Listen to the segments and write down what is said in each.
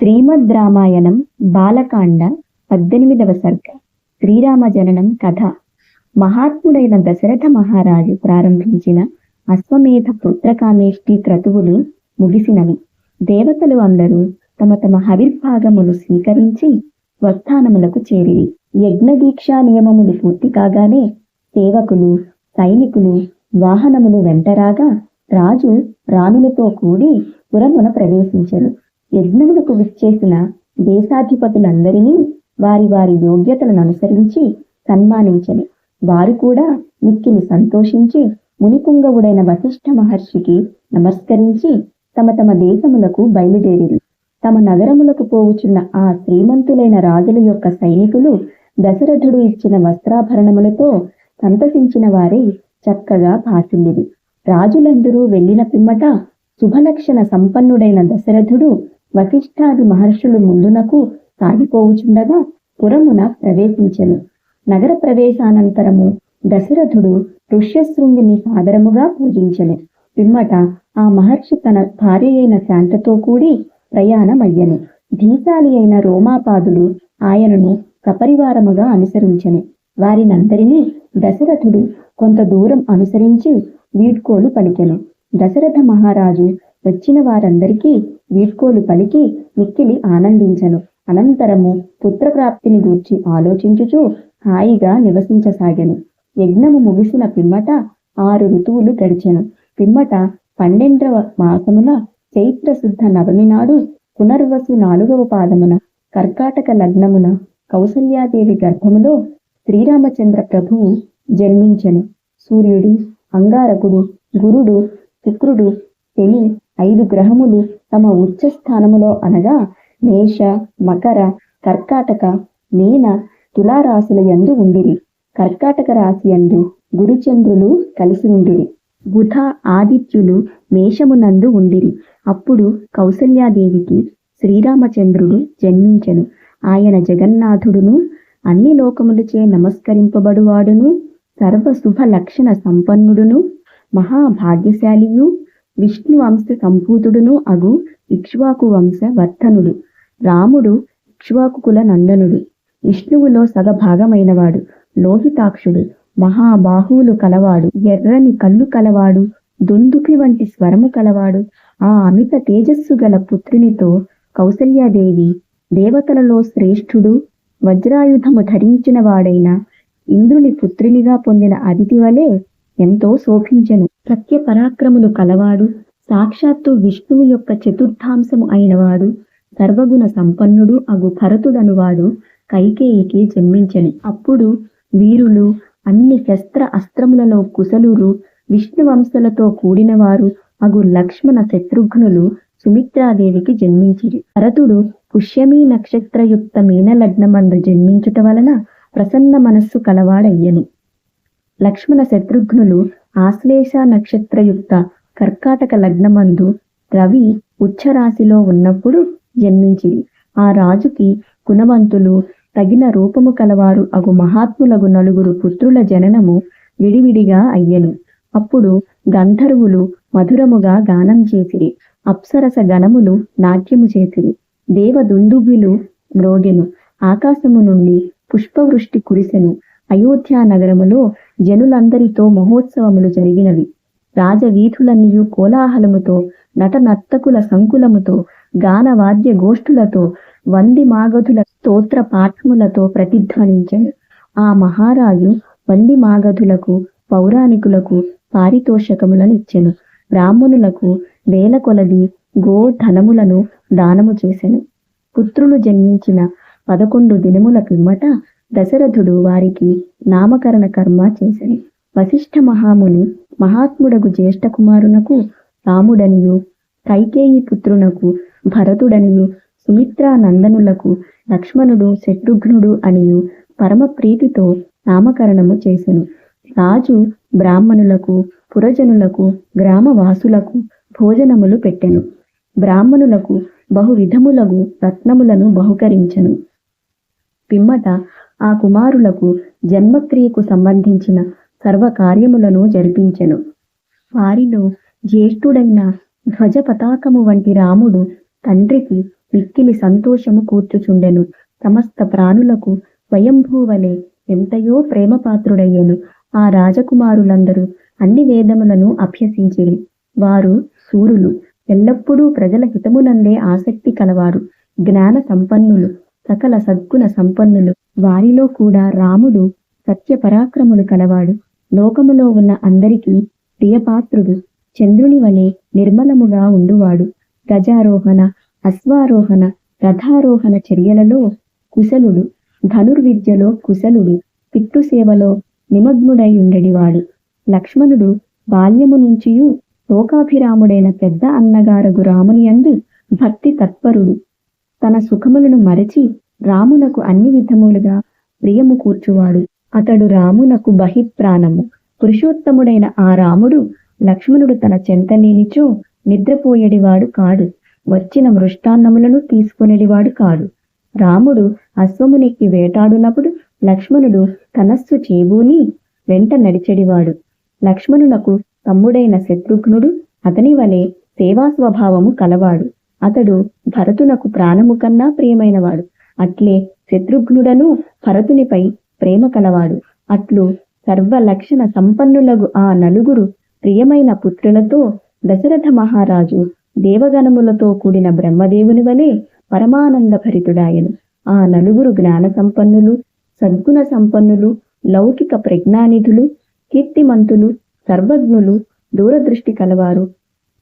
శ్రీమద్ రామాయణం బాలకాండ పద్దెనిమిదవ సర్గ. శ్రీరామ జననం కథ. మహాత్ముడైన దశరథ మహారాజు ప్రారంభించిన అశ్వమేధ పుత్రకామేష్టి క్రతువులు ముగిసినవి. దేవతలు అందరూ తమ తమ హవిర్భాగములు స్వీకరించి స్వస్థానములకు చేరిరి. యజ్ఞదీక్షా నియమములు పూర్తి కాగానే సేవకులు సైనికులు వాహనములు వెంటరాగా రాజు రాణులతో కూడి పురమున ప్రవేశించరు యజ్ఞములకు విచ్చేసిన దేశాధిపతులందరినీ వారి వారి యోగ్యతలను అనుసరించి సన్మానించని. వారు కూడా మిక్కిని సంతోషించి మునిపుంగవుడైన వశిష్ఠ మహర్షికి నమస్కరించి తమ తమ దేశములకు బయలుదేరి తమ నగరములకు పోవుచున్న ఆ శ్రీమంతులైన రాజుల యొక్క సైనికులు దశరథుడు ఇచ్చిన వస్త్రాభరణములతో సంతసించిన వారే చక్కగా భాసిల్లిరి రాజులందరూ వెళ్ళిన పిమ్మట శుభలక్షణ సంపన్నుడైన దశరథుడు వశిష్ఠాది మహర్షులు ముందునకు సాగిపోవుచుండగా పురమున ప్రవేశించెను. నగర ప్రవేశానంతరము దశరథుడు ఋష్యశృంగిని సాదరముగా పూజించెను. పిమ్మట ఆ మహర్షి తన భార్య అయిన శాంతతో కూడి ప్రయాణమయ్యను. ధీశాలి అయిన రోమాపాదులు ఆయనను సపరివారముగా అనుసరించెను. వారినందరినీ దశరథుడు కొంత దూరం అనుసరించి వీడ్కోలు పలికెను. దశరథ మహారాజు వచ్చిన వారందరికీ వీడ్కోలు పలికి మిక్కిలి ఆనందించెను. అనంతరము పుత్రప్రాప్తిని గూర్చి ఆలోచించుచూ హాయిగా నివసించసాగెను. యజ్ఞము ముగిసిన పిమ్మట ఆరు ఋతువులు గడిచెను. పిమ్మట పన్నెండవ మాసమున చైత్రశుద్ధ నవమి నాడు పునర్వసు నాలుగవ పాదమున కర్కాటక లగ్నమున కౌసల్యాదేవి గర్భములో శ్రీరామచంద్ర ప్రభువు జన్మించెను. సూర్యుడు అంగారకుడు గురుడు శుక్రుడు శని ఐదు గ్రహములు తమ ఉచ్చ స్థానములో అనగా మేష మకర కర్కాటక మీన తులారాశుల యందు ఉండిరి. కర్కాటక రాశి యందు గురుచంద్రులు కలిసి ఉండిరి. బుధ ఆదిత్యులు మేషమునందు ఉండిరి. అప్పుడు కౌసల్యాదేవికి శ్రీరామచంద్రుడు జన్మించెను. ఆయన జగన్నాథుడును అన్ని లోకములచే నమస్కరింపబడువాడును సర్వ శుభ లక్షణ సంపన్నుడును మహాభాగ్యశాలియు విష్ణు వంశ సంభూతుడును అగు ఇక్ష్వాకు వంశ వర్ధనుడు రాముడు ఇక్ష్వాకు కుల నందనుడు విష్ణువులో సగభాగమైనవాడు లోహితాక్షుడు. మహాబాహువులు కలవాడు. ఎర్రని కళ్ళు కలవాడు. దుందుకి వంటి స్వరము కలవాడు. ఆ అమిత తేజస్సు గల పుత్రునితో కౌసల్యాదేవి దేవతలలో శ్రేష్ఠుడు వజ్రాయుధము ధరించిన వాడైన ఇంద్రుని పుత్రునిగా పొందిన అదితి వలె ఎంతో శోభించెను. సత్య పరాక్రములు కలవాడు సాక్షాత్తు విష్ణువు యొక్క చతుర్థాంశము అయినవాడు సర్వగుణ సంపన్నుడు అగు భరతుడనువాడు కైకేయికి జన్మించను. అప్పుడు వీరులు అన్ని శస్త్ర అస్త్రములలో కుశలురు విష్ణువంశలతో కూడినవారు అగు లక్ష్మణ శత్రుఘ్నులు సుమిత్రాదేవికి జన్మించిరి. భరతుడు పుష్యమీ నక్షత్రయుక్త మీనలగ్నమందు జన్మించుట వలన ప్రసన్న మనస్సు కలవాడయ్యను. లక్ష్మణ శత్రుఘ్నులు ఆశ్లేష నక్షత్రయుక్త కర్కాటక లగ్నమందు రవి ఉచ్చరాశిలో ఉన్నప్పుడు జన్మించిరి. ఆ రాజుకి గుణవంతులు తగిన రూపము కలవారు అగు మహాత్ములగు నలుగురు పుత్రుల జననము విడివిడిగా అయ్యెను. అప్పుడు గంధర్వులు మధురముగా గానం చేసిరి. అప్సరస గణములు నాట్యము చేసిరి. దేవదుందుబిలు మ్రోగెను. ఆకాశము నుండి పుష్పవృష్టి కురిసెను. అయోధ్య నగరములో జనులందరితో మహోత్సవములు జరిగినవి. రాజవీధులన్నీయు కోలాహలముతో నటనర్తకుల సంకులముతో గానవాద్య గోష్ఠులతో వంది మాగధుల స్తోత్ర పాఠములతో ప్రతిధ్వనించెను. ఆ మహారాజు వంది మాగధులకు పౌరాణికులకు పారితోషకములను ఇచ్చెను బ్రాహ్మణులకు వేల కొలది గో ధనములను దానము చేసెను. పుత్రులు జన్మించిన పదకొండు దినముల పిమ్మట దశరథుడు వారికి నామకరణ కర్మ చేసెను. వశిష్ఠ మహాముని మహాత్ముడకు జ్యేష్ఠ కుమారునకు రాముడనియు కైకేయి పుత్రునకు భరతుడనియు సుమిత్రా నందనులకు లక్ష్మణుడు శత్రుఘ్నుడు అనియు పరమ ప్రీతితో నామకరణము చేసెను. రాజు బ్రాహ్మణులకు పురజనులకు గ్రామవాసులకు భోజనములు పెట్టెను. బ్రాహ్మణులకు బహువిధములకు రత్నములను బహుకరించెను. పిమ్మట ఆ కుమారులకు జన్మక్రియకు సంబంధించిన సర్వ కార్యములను జరిపించెను. వారిలో జ్యేష్ఠుడైన ధ్వజ పతాకము వంటి రాముడు తండ్రికి మిక్కిలి సంతోషము కూర్చుచుండెను. సమస్త ప్రాణులకు స్వయంభూవలే ఎంతయో ప్రేమపాత్రుడయ్యను. ఆ రాజకుమారులందరూ అన్ని వేదములను అభ్యసించిరి. వారు సూరులు ఎల్లప్పుడూ ప్రజల హితమునందే ఆసక్తి కలవారు. జ్ఞాన సంపన్నులు సకల సద్గుణ సంపన్నులు. వారిలో కూడా రాముడు సత్య పరాక్రములు కలవాడు. లోకములో ఉన్న అందరికీ ప్రియపాత్రుడు. చంద్రుని వలె నిర్మలముగా ఉండువాడు. గజారోహణ అశ్వారోహణ రథారోహణ చర్యలలో కుశలుడు. ధనుర్విద్యలో కుశలుడు. పితృసేవలో నిమగ్నుడై ఉండడివాడు లక్ష్మణుడు బాల్యము నుంచియు లోకాభిరాముడైన పెద్ద అన్నగారగు రాముని యందు భక్తి తత్పరుడు తన సుఖములను మరచి రామునకు అన్ని విధములుగా ప్రియము కూర్చువాడు. అతడు రామునకు బహిప్రాణము. పురుషోత్తముడైన ఆ రాముడు లక్ష్మణుడు తన చెంతలేనిచో నిద్రపోయేడివాడు కాడు. వచ్చిన మృష్టాన్నములను తీసుకొనేడివాడు కాడు. రాముడు అశ్వమునెక్కి వేటాడునప్పుడు లక్ష్మణుడు తనస్సు చేబూని వెంట నడిచెడివాడు. లక్ష్మణునకు తమ్ముడైన శత్రుఘ్నుడు అతని వలె సేవా స్వభావము కలవాడు. అతడు భరతునకు ప్రాణము కన్నా ప్రియమైనవాడు. అట్లే శత్రుఘ్నుడను భరతునిపై ప్రేమ కలవాడు. అట్లు సర్వ లక్షణ సంపన్నులగు ఆ నలుగురు ప్రియమైన పుత్రులతో దశరథ మహారాజు దేవగణములతో కూడిన బ్రహ్మదేవుని వలె పరమానంద భరితుడాయను. ఆ నలుగురు జ్ఞాన సంపన్నులు సద్గుణ సంపన్నులు లౌకిక ప్రజ్ఞానిధులు కీర్తిమంతులు సర్వజ్ఞులు దూరదృష్టి కలవారు.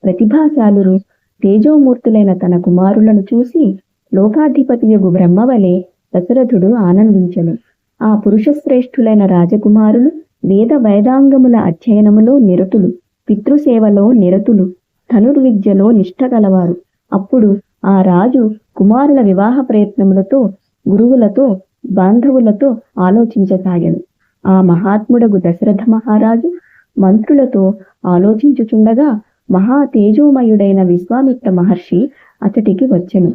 ప్రతిభాశాలురు తేజోమూర్తులైన తన కుమారులను చూసి లోకాధిపతియగు బ్రహ్మవలే దశరథుడు ఆనందించెను. ఆ పురుషశ్రేష్ఠులైన రాజకుమారులు వేద వేదాంగముల అధ్యయనములో నిరతులు పితృసేవలో నిరతులు ధనుర్విద్యలో నిష్ఠ గలవారు. అప్పుడు ఆ రాజు కుమారుల వివాహ ప్రయత్నములతో గురువులతో బాంధవులతో ఆలోచించసాగాను ఆ మహాత్ముడగు దశరథ మహారాజు మంత్రులతో ఆలోచించుచుండగా మహా తేజోమయుడైన విశ్వామిత్ర మహర్షి అతడికి వచ్చెను.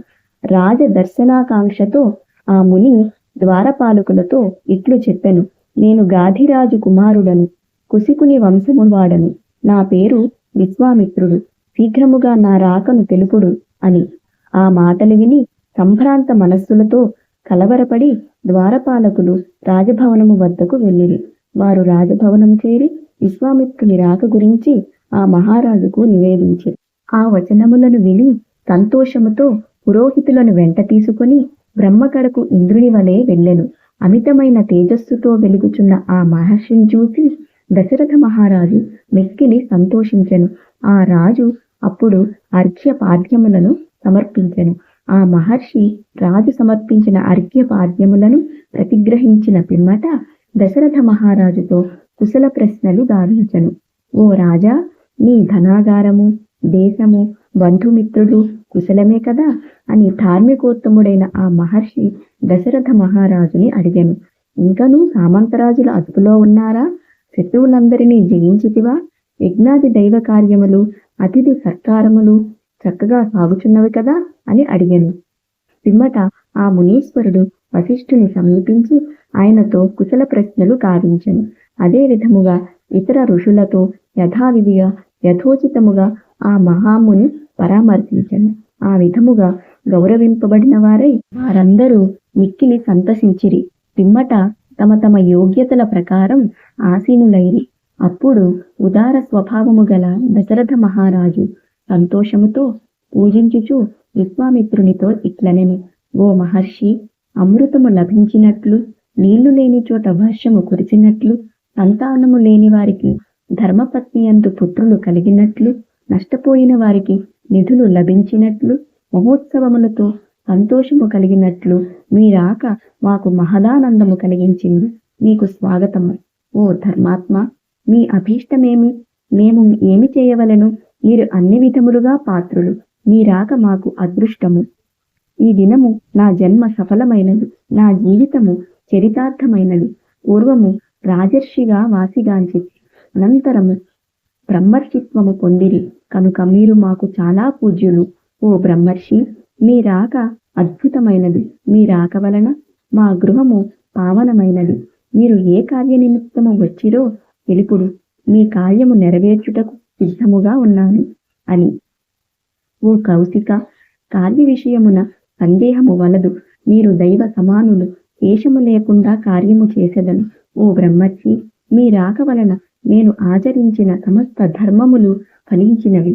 రాజ దర్శనాకాంక్షతో ఆ ముని ద్వారపాలకులతో ఇట్లు చెప్పెను. నేను గాధిరాజు కుమారుడను కుసికుని వంశము వాడను నా పేరు విశ్వామిత్రుడు. శీఘ్రముగా నా రాకను తెలుపుడు అని. ఆ మాటలు విని సంభ్రాంత మనస్సులతో కలవరపడి ద్వారపాలకులు రాజభవనము వద్దకు వెళ్ళిరి. వారు రాజభవనం చేరి విశ్వామిత్రుని రాక గురించి ఆ మహారాజుకు నివేదించారు ఆ వచనములను విని సంతోషముతో పురోహితులను వెంట తీసుకుని బ్రహ్మకడకు ఇంద్రుని వలె వెళ్ళెను. అమితమైన తేజస్సుతో వెలుగుచున్న ఆ మహర్షిని చూసి దశరథ మహారాజు మెక్కిలి సంతోషించెను. ఆ రాజు అప్పుడు అర్ఘ్య పాద్యములను సమర్పించెను. ఆ మహర్షి రాజు సమర్పించిన అర్ఘ్య పాద్యములను ప్రతిగ్రహించిన పిమ్మట దశరథ మహారాజుతో కుశల ప్రశ్నలు దారించను ఓ రాజా నీ ధనాగారము దేశము బంధుమిత్రుడు కుశలమే కదా? అని ధార్మికోత్తముడైన ఆ మహర్షి దశరథ మహారాజుని అడిగాను. ఇంకనూ సామంతరాజుల అదుపులో ఉన్నారా? శత్రువులందరినీ జయించితివా? యజ్ఞాది దైవ కార్యములు అతిథి సత్కారములు చక్కగా సాగుచున్నవి కదా? అని అడిగాను. పిమ్మట ఆ మునీశ్వరుడు వశిష్ఠుని సమీపించి ఆయనతో కుశల ప్రశ్నలు కావించను అదే విధముగా ఇతర ఋషులతో యథావిధిగా యథోచితముగా ఆ మహాముని పరామర్శించను. ఆ విధముగా గౌరవింపబడిన వారై వారందరూ మిక్కిలి సంతసించిరి. పిమ్మట తమ తమ యోగ్యతల ప్రకారం ఆసీనులైరి. అప్పుడు ఉదార స్వభావము గల దశరథ మహారాజు సంతోషముతో పూజించుచు విశ్వామిత్రునితో ఇట్లనెను. ఓ మహర్షి అమృతము లభించినట్లు నీళ్ళు లేని చోట వర్షము కురిసినట్లు సంతానము లేని వారికి ధర్మపత్ని అందు పుత్రులు కలిగినట్లు నష్టపోయిన వారికి నిధులు లభించినట్లు మహోత్సవములతో సంతోషము కలిగినట్లు మీ రాక మాకు మహదానందము కలిగించింది మీకు స్వాగతము. ఓ ధర్మాత్మ మీ అభీష్టమేమి? మేము ఏమి చేయవలను? మీరు అన్ని విధములుగా పాత్రులు. మీ రాక మాకు అదృష్టము. ఈ దినము నా జన్మ సఫలమైనది. నా జీవితము చరితార్థమైనది. పూర్వము రాజర్షిగా వాసిగాంచి అనంతరము బ్రహ్మర్షిత్వము పొందిరి. కనుక మీరు మాకు చాలా పూజ్యులు. ఓ బ్రహ్మర్షి మీ రాక అద్భుతమైనది. మీ రాక వలన మా గృహము పావనమైనది. మీరు ఏ కార్య నిమిత్తము వచ్చిరో తెలుపుడు. మీ కార్యము నెరవేర్చుటకు సిద్ధముగా ఉన్నాను అని. ఓ కౌశిక కార్య విషయమున సందేహము వలదు. మీరు దైవ సమానులు. శేషము లేకుండా కార్యము చేసెదను. ఓ బ్రహ్మర్షి మీ రాక వలన నేను ఆచరించిన సమస్త ధర్మములు ఫలించినవి.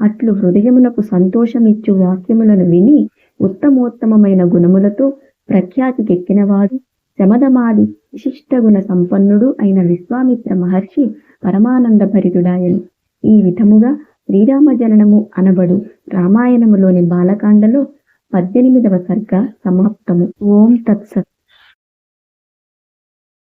అట్లు హృదయమునకు సంతోషమిచ్చు వాక్యములను విని ఉత్తమోత్తమైన గుణములతో ప్రఖ్యాతికెక్కినవాడు శమదమాది విశిష్ట గుణ సంపన్నుడు అయిన విశ్వామిత్ర మహర్షి పరమానంద భరితుడాయను ఈ విధముగా శ్రీరామ జననము అనబడు రామాయణములోని బాలకాండలో పద్దెనిమిదవ సర్గ సమాప్తము. ఓం తత్సత్.